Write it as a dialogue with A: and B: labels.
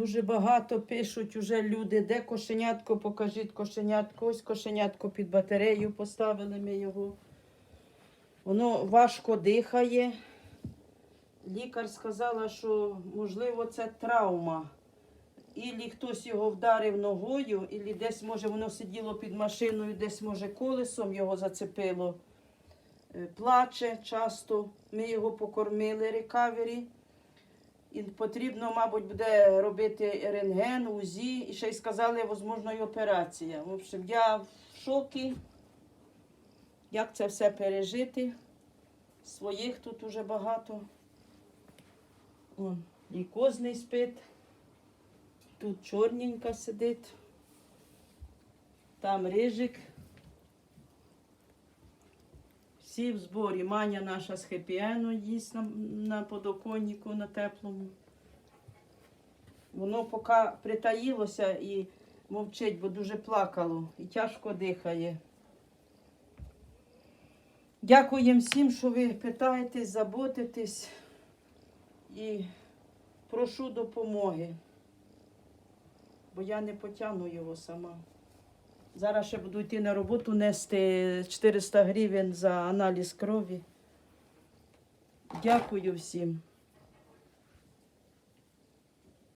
A: Дуже багато пишуть уже люди, де кошенятко, покажіть кошенятко. Ось кошенятко під батарею поставили ми його. Воно важко дихає. Лікар сказала, що можливо це травма. Ілі хтось його вдарив ногою, ілі десь, може, воно сиділо під машиною, десь, може, колесом його зацепило. Е, Плаче часто. Ми його покормили рекавері. І потрібно, мабуть, буде робити рентген, УЗІ, і ще й сказали, можливо, і операція. В общем, я в шокі. Як це все пережити? Своїх тут уже багато. Вон, і козний спить. Тут чорненька сидить. Там рижик. Всі в зборі. Маня наша з хеппі-ену їсть на, на подоконнику на теплому. Воно поки притаїлося і мовчить, бо дуже плакало і тяжко дихає. Дякуємо всім, що ви питаєтесь, заботитесь і прошу допомоги, бо я не потягну його сама. Зараз ще буду йти на роботу нести 400 гривень за аналіз крові. Дякую всім.